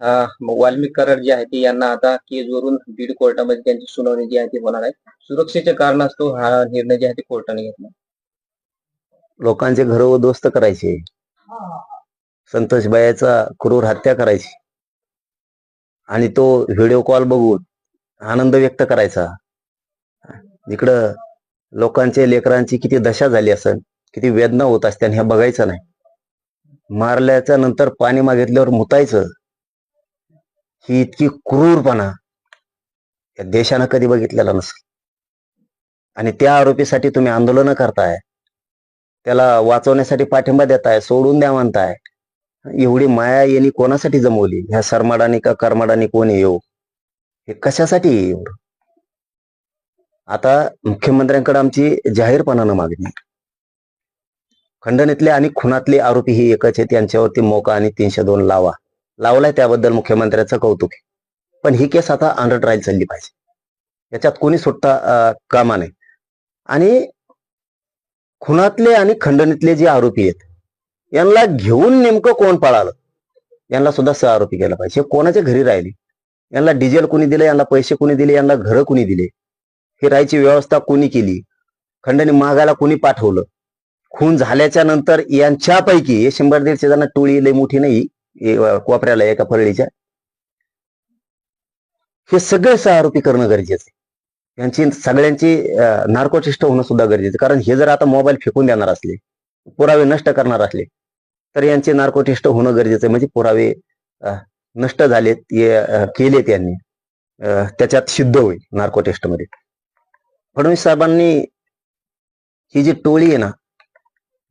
वाल्मिक कराड जे आहे ते यांना आता केजवरून बीड कोर्टामध्ये त्यांची सुनावणी जी आहे ती होणार आहे. सुरक्षेच्या कारणास्तव हा निर्णय जे आहे ते कोर्टाने घेतला. लोकांचे घर उद्ध्वस्त करायचे. संतोष बायाचा क्रूर हत्या करायची. आणि तो व्हिडिओ कॉल बघून आनंद व्यक्त करायचा. इकडं लोकांचे लेकरांची किती दशा झाली असेल किती वेदना होत असत्या हे बघायचं नाही. मारल्याच्या नंतर पाणी मागितल्यावर मुतायचं. ही इतकी क्रूरपणा या देशानं कधी बघितलेला नसेल आणि त्या आरोपीसाठी तुम्ही आंदोलन करताय त्याला वाचवण्यासाठी पाठिंबा देताय सोडून द्या म्हणताय एवढी माया यांनी कोणासाठी जमवली? ह्या सरमाडाने का करमाडाने कोणी येऊ हे कशासाठी येऊ आता मुख्यमंत्र्यांकडे आमची जाहीरपणानं मागणी खंडणीतले आणि खुनातले आरोपी ही एकच आहेत यांच्यावरती मोका आणि तीनशे दोन लावा. लावलाय त्याबद्दल मुख्यमंत्र्याचं कौतुक आहे. पण ही केस आता अंडर ट्रायल चालली पाहिजे. याच्यात कोणी सुटता कामा नाही आणि खुनातले आणि खंडणीतले जे आरोपी आहेत यांना घेऊन नेमकं कोण पळालं? यांना सुद्धा सह आरोपी केला पाहिजे. कोणाच्या घरी राहिली? यांना डिझेल कोणी दिले? यांना पैसे कोणी दिले? यांना घरं कोणी दिले? ही राहायची व्यवस्था कोणी केली? खंडणी मागायला कोणी पाठवलं? खून झाल्याच्यानंतर यांच्यापैकी शंभर दीडशे जण टोळी लई मोठी नाही. कोपऱ्याला एका फळीच्या. हे सगळे सह आरोपी करणं गरजेचं आहे. यांची सगळ्यांची नार्कोटिस्ट होणं सुद्धा गरजेचं कारण हे जर आता मोबाईल फेकून देणार असले पुरावे नष्ट करणार असले तर यांचे नार्कोटिस्ट होणं गरजेचं आहे. म्हणजे पुरावे नष्ट झालेत हे केलेत यांनी. अं, त्याच्यात सिद्ध होईल नार्कोटिस्टमध्ये. फडणवीस साहेबांनी ही जी टोळी आहे ना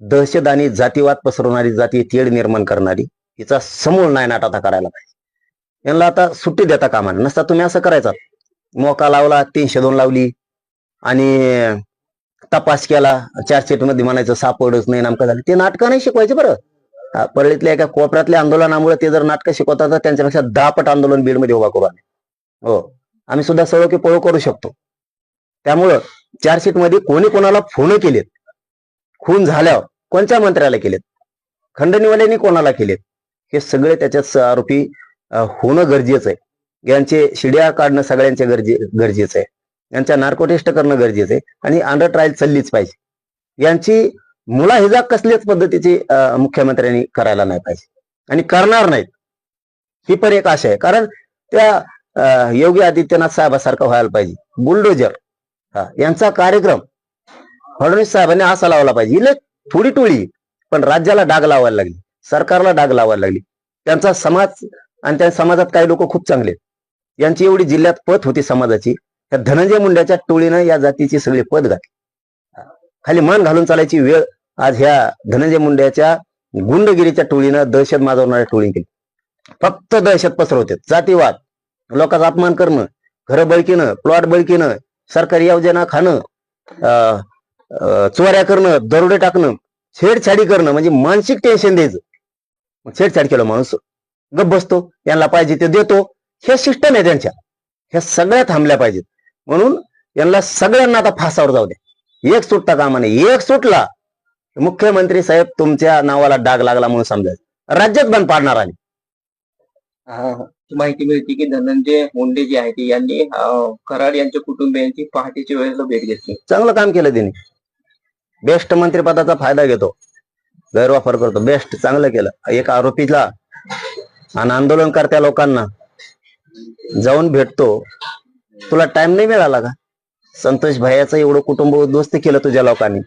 दहशत आणि जातीवाद पसरवणारी जाती तेढ निर्माण करणारी हिचा समूळ नायनाट आता करायला पाहिजे. यांना आता सुट्टी देता कामा नसता तुम्ही असं करायचा. मोका लावला तीनशे दोन लावली आणि तपास केला. चार्जशीटमध्ये म्हणायचं सापडच नाही नामकं झालं. ते नाटकं नाही शिकवायचे बरं. परळीतल्या एका कोपऱ्यातल्या आंदोलनामुळे ते जर नाटकं शिकवतात तर त्यांच्यापेक्षा दहा पट आंदोलन बीडमध्ये उभा करू आम्ही. हो. आम्ही सुद्धा सर्व की पळू करू शकतो. त्यामुळं चार्जशीटमध्ये कोणी कोणाला फोन केलेत? खून झाल्यावर कोणत्या मंत्र्याला केलेत? खंडणीवाल्यांनी कोणाला केलेत? हे सगळे त्याच्यात आरोपी होणं गरजेचं आहे यांचे शिड्या काढणं सगळ्यांचे गरजे गरजेचं आहे यांच्या नार्कोटेस्ट करणं गरजेचं आहे आणि अंडर ट्रायल चाललीच पाहिजे. यांची मुला हिजा कसल्याच पद्धतीची मुख्यमंत्र्यांनी करायला नाही पाहिजे. आणि करणार नाहीत. ही पण एक आशा आहे. कारण त्या अं, योगी आदित्यनाथ साहेबासारखं व्हायला पाहिजे. बुलडोजर हा यांचा कार्यक्रम फडणवीस साहेबांनी असा लावला पाहिजे. इले थोडी टोळी पण राज्याला डाग लावायला लागली. सरकारला डाग लावायला लागली. त्यांचा समाज आणि त्या समाजात काही लोक खूप चांगले आहेत. यांची एवढी जिल्ह्यात पत होती समाजाची. त्या धनंजय मुंड्याच्या टोळीनं या जातीची सगळी पद घातली. खाली मान घालून चालायची वेळ आज ह्या धनंजय मुंड्याच्या गुंडगिरीच्या टोळीनं दहशत माजवणाऱ्या टोळी केली. फक्त दहशत पसरवते. जातीवाद लोकांचा अपमान करणं घरं बळकीनं प्लॉट बळकीनं सरकारी योजना खाणं अं, अं, चोऱ्या करणं दरोडे टाकणं छेडछाडी करणं म्हणजे मानसिक टेन्शन द्यायचं. छेडछाड केलं माणूस. गप बसतो यांना पाहिजे ते देतो. हे सिस्टम आहे त्यांच्या. ह्या सगळ्या थांबल्या पाहिजेत. म्हणून यांना सगळ्यांना आता फासावर जाऊ द्या. एक सुटता कामा नाही एक सुटला मुख्यमंत्री साहेब तुमच्या नावाला डाग लागला म्हणून समजायचं. राज्यात बंद पाडणार आणि हा, ही. माहिती मिळते की धनंजय मुंडे जे आहे ते यांनी कराड यांच्या कुटुंबियांची पहाटेच्या वेळेला भेट घेतली. चांगलं काम केलं त्यांनी बेस्ट मंत्रिपदाचा फायदा घेतो. गैरवापर करतो. बेस्ट चांगलं केलं. एक आरोपीला आणि आंदोलनकर्त्या लोकांना जाऊन भेटतो. तुला टाइम नाही मिळाला का? संतोष भैयाचं एवढं कुटुंब उद्ध्वस्त केलं तुझ्या लोकांनी.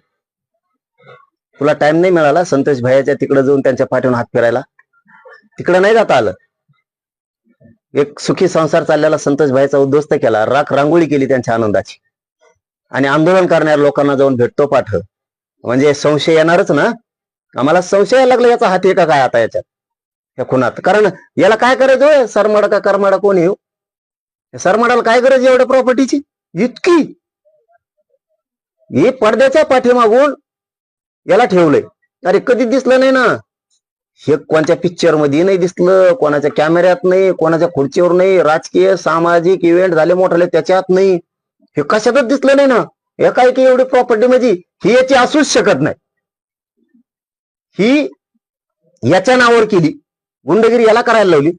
तुला टाइम नाही मिळाला संतोष भैयाच्या तिकडे जाऊन त्यांच्या पाठीवर हात फिरायला. तिकडे नाही जाता आलं. एक सुखी संसार चाललेला संतोष भाईचा उद्ध्वस्त केला. राख रांगोळी केली त्यांच्या आनंदाची. आणि आंदोलन करणाऱ्या लोकांना जाऊन भेटतो पाठ. म्हणजे संशय येणारच ना? आम्हाला संशय लागला याचा हात एका का काय आता याच्यात या खुनात. कारण याला काय करायचं होय? सरमाडा का करमाडा कोण येऊ? सरमाडाला काय गरज एवढ्या प्रॉपर्टीची इतकी. हे पडद्याच्या पाठीमागून याला ठेवलंय. अरे कधी दिसलं नाही ना? हे कोणत्या पिक्चरमध्ये नाही दिसलं कोणाच्या कॅमेऱ्यात नाही कोणाच्या खुर्चीवर नाही राजकीय सामाजिक इव्हेंट झाले मोठाले त्याच्यात नाही. हे कशातच दिसलं नाही ना? एका एवढी प्रॉपर्टी म्हणजे ही याची असूच शकत नाही. ही याच्या नावावर केली. गुंडगिरी याला करायला लावली.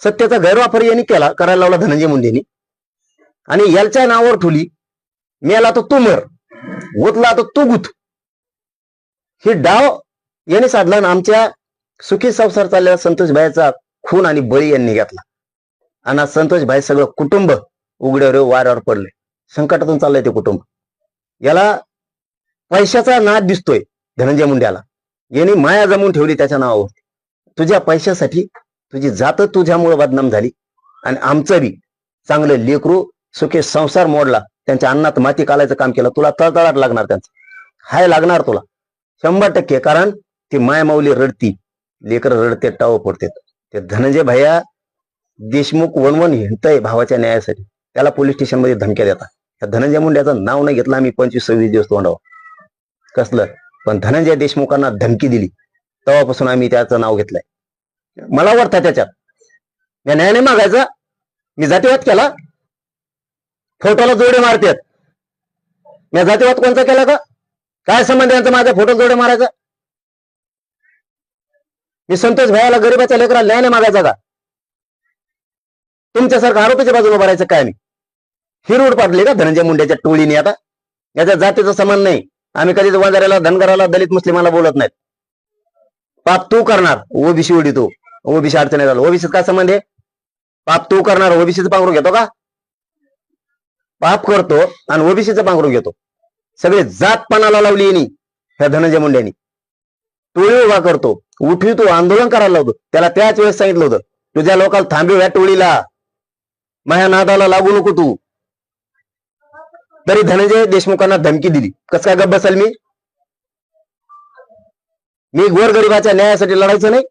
सत्याचा गैरवापर यांनी केला करायला लावला धनंजय मुंडेनी. आणि याच्या नावावर ठुली मेला तर तू मर गुतला तर तू गुत ही डाव यांनी साधला आणि आमच्या सुखी संसार चाललेला संतोष भाईचा खून आणि बळी यांनी घेतला. आणि आज संतोष भाई सगळं कुटुंब उघड्यावर वाऱ्यावर पडले. संकटातून चाललंय ते कुटुंब. याला पैशाचा नाद दिसतोय धनंजय मुंड्याला यांनी माया जमून ठेवली त्याच्या नावावर. तुझ्या पैशासाठी तुझी जात तुझ्यामुळे बदनाम झाली. आणि आमचं बी चांगलं लेकरू सुखे संसार मोडला. त्यांच्या अन्नात माती कालायचं काम केलं. तुला तळतळाट लागणार त्यांचं. हाय लागणार तुला. शंभर टक्के. कारण ती मायमाऊली रडती. लेकर रडते टाव पडते ते धनंजय भैया देशमुख वणवण हिंडतय भावाच्या न्यायासाठी. त्याला पोलीस स्टेशनमध्ये धमक्या देतात. त्या धनंजय मुंड्याचं नाव नाही घेतलं आम्ही. पंचवीस सव्वीस दिवस तोंडावं कसलं? पण धनंजय देशमुखांना धमकी दिली. तेव्हापासून आम्ही त्याचं नाव घेतलंय. मला वाटतं त्याच्यात. या न्याय नाही मागायचा. मी जातीवाद केला. फोटोला जोडे मारतात. मी जातीवाद कोणता केला का काय संबंध यांचा माझ्या फोटो जोडे मारायचा? मी संतोष भाईला गरीबाच्या लेकराला न्याय मागायचा का? तुमच्यासारखं आरोपीच्या बाजूला भरायचं काय मी? हिरवड पाडली का धनंजय मुंड्याच्या टोळीने आता? याच्या जातीचा संबंध नाही. आम्ही कधीच वंजाऱ्याला धनगराला दलित मुस्लिमाला बोलत नाहीत. पाप तू करणार ओबीसी उडी तू. ओबीसी अडचणी झालं ओबीसीत काय संबंध आहे? पाप तू करणार ओबीसीचं पांघरू घेतो का? पाप करतो आणि ओबीसीचं पांघरू घेतो. सगळे जातपणाला लावली यांनी ह्या धनंजय मुंड्यांनी टोळी उभा करतो. उठवी तो आंदोलन करायला लावतो. त्याला त्याच वेळेस सांगितलं होतं तुझ्या लोकांना थांबव या टोळीला. माझ्या नादाला लागू नको तू. तरी धनंजय देशमुखांना धमकी दिली. कस काय गप्प बसल मी? मी गोरगरिबाच्या न्यायासाठी लढायचं नाही.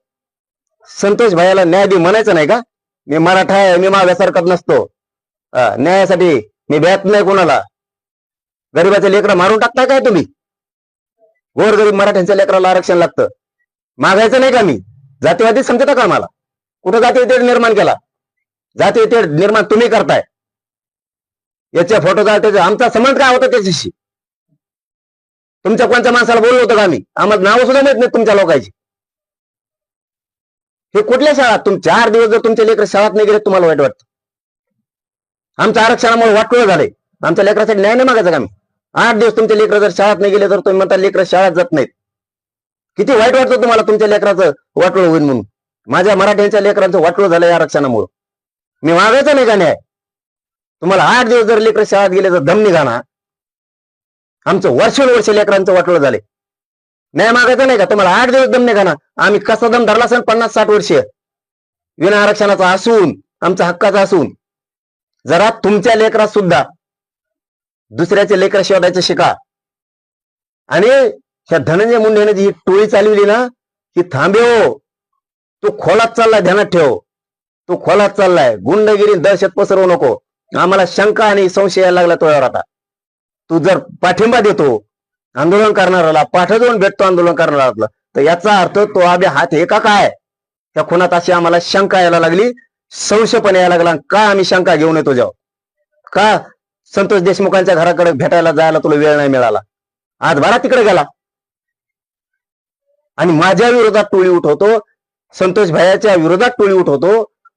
संतोष भायाला न्याय देऊ म्हणायचं नाही का? मी मराठा आहे मी मागासारखाच नसतो. न्यायासाठी मी भ्यात नाही कोणाला. गरीबाचे लेकरं मारून टाकता काय तुम्ही? गोरगरीब मराठ्यांच्या लेकराला आरक्षण लागतं. मागायचं नाही का मी? जातीवादी समजता का मला? कुठं जाती निर्माण केला? जाती निर्माण तुम्ही करताय. याच्या फोटो त्याचा आमचा संबंध काय होता त्याच्याशी? तुमच्या कोणत्या माणसाला बोललो होतं का आम्ही? आम्हाला नाव सुद्धा माहीत नाही तुमच्या लोकांची. हे कुठल्या शाळात? तुम चार दिवस जर तुमच्या लेकर शाळात नाही गेले तुम्हाला वाईट वाटतं. आमच्या आरक्षणामुळे वाटोळ झालंय. आमच्या लेकरासाठी न्याय नाही मागायचा का आम्ही? आठ दिवस तुमच्या लेकर जर शाळेत नाही गेले तर तुम्ही म्हणता लेकर शाळेत जात नाहीत. किती वाईट वाटतं तुम्हाला तुमच्या लेकराचं वाटोळ होईल म्हणून? माझ्या मराठ्यांच्या लेकरांचं वाटोळ झालं या आरक्षणामुळं. मी मागायचं नाही का न्याय? तुम्हाला आठ दिवस जर लेकर शाळेत गेले तर दम निघा आमचं वर्षानुवर्ष लेकरांचं वाटलं झाले न्याय मागायचं नाही का? तुम्हाला आठ दिवस दम निघा आम्ही कसा दम धरला असेल पन्नास साठ वर्ष? विना आरक्षणाचा असून आमचा हक्काचा असून. जरा तुमच्या लेकरात सुद्धा दुसऱ्याचे लेकर शोधायचं शिका. आणि ह्या धनंजय मुंडेने जी टोळी चालवली ना की थांबे हो. तो खोलात चाललाय ध्यानात ठेव. तो खोलात चाललाय. गुंडगिरी दहशत पसरवू नको. आम्हाला शंका आणि संशय यायला लागला तोयावर आता. तू जर पाठिंबा देतो आंदोलन करणाऱ्याला पाठ देऊन भेटतो आंदोलन करणाऱ्याला तर याचा अर्थ तो आबे हात हे का काय? त्या खुनात अशी आम्हाला शंका यायला लागली संशय पण यायला लागला का आम्ही शंका घेऊन येतो जाऊ का संतोष देशमुखांच्या घराकडे भेटायला जायला तुला वेळ नाही मिळाला? आज बारा तिकडे गेला. आणि माझ्या विरोधात टोळी उठवतो संतोष भैयाच्या विरोधात टोळी उठवतो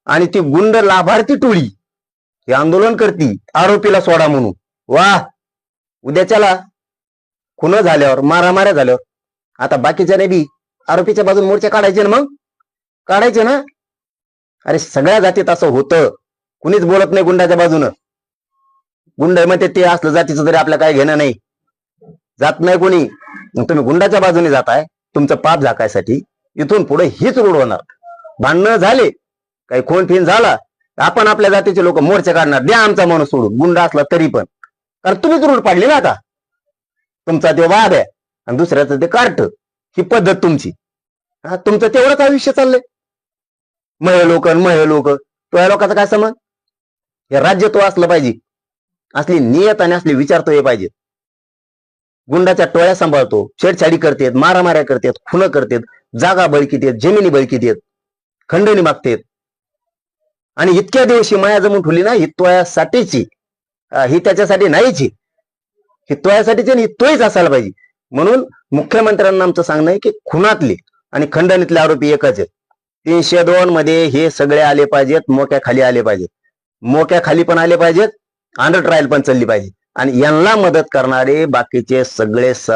आणि ती गुंड लाभार्थी टोळी. ही आंदोलन करती आरोपीला सोडा म्हणून. वा! उद्याच्याला खुन झाल्यावर मारामाऱ्या झाल्यावर. आता बाकीच्याने बी आरोपीच्या बाजून मोर्चा काढायचे ना मग? काढायचे ना? अरे सगळ्या जातीत असं होतं. कुणीच बोलत नाही गुंडाच्या बाजूनं. गुंड म्हणते ते असलं जातीचं तरी आपल्या काय घेणं नाही. जात नाही कोणी. मग तुम्ही गुंडाच्या बाजूने जाताय. तुमचं पाप झाकायसाठी इथून पुढे हीच रोड होणार. भांडणं झाले. काही खून फिन झाला. आपण आपल्या जातीचे लोक मोर्चे काढणार. द्या आमचा माणूस सोडून. गुंडा असला तरी पण. कारण तुम्हीच रूढ पाडली ना आता. तुमचा ते वाद आहे. आणि दुसऱ्याचं ते कार्ट. ही पद्धत तुमची. हा तुमचं तेवढंच आयुष्य चाललंय. मह लोक मह लोक. तुझ्या लोकांचा काय समज हे राज्य तो असलं पाहिजे. असली नियत आणि असले विचार तो हे पाहिजे. गुंडाच्या टोळ्या सांभाळतो. छेडछाडी करतेत मारामाऱ्या करतेत खुनं करतेत जागा बळकीत येत जमिनी बळकीत येत खंडणी मागतेत. आणि इतक्या दिवशी माया जमून ठेवली ना ही ही त्याच्यासाठी नाहीची. हित्वयासाठीची आणि ही असायला पाहिजे. म्हणून मुख्यमंत्र्यांना आमचं सांगणं आहे की खुनातले आणि खंडणीतले आरोपी एकच आहेत. तीनशे दोन मध्ये हे सगळे आले पाहिजेत मोक्या खाली आले पाहिजेत. मोक्या खाली पण आले पाहिजेत अंडर ट्रायल पण चालली पाहिजे. आणि यांना मदत करणारे बाकीचे सगळे स-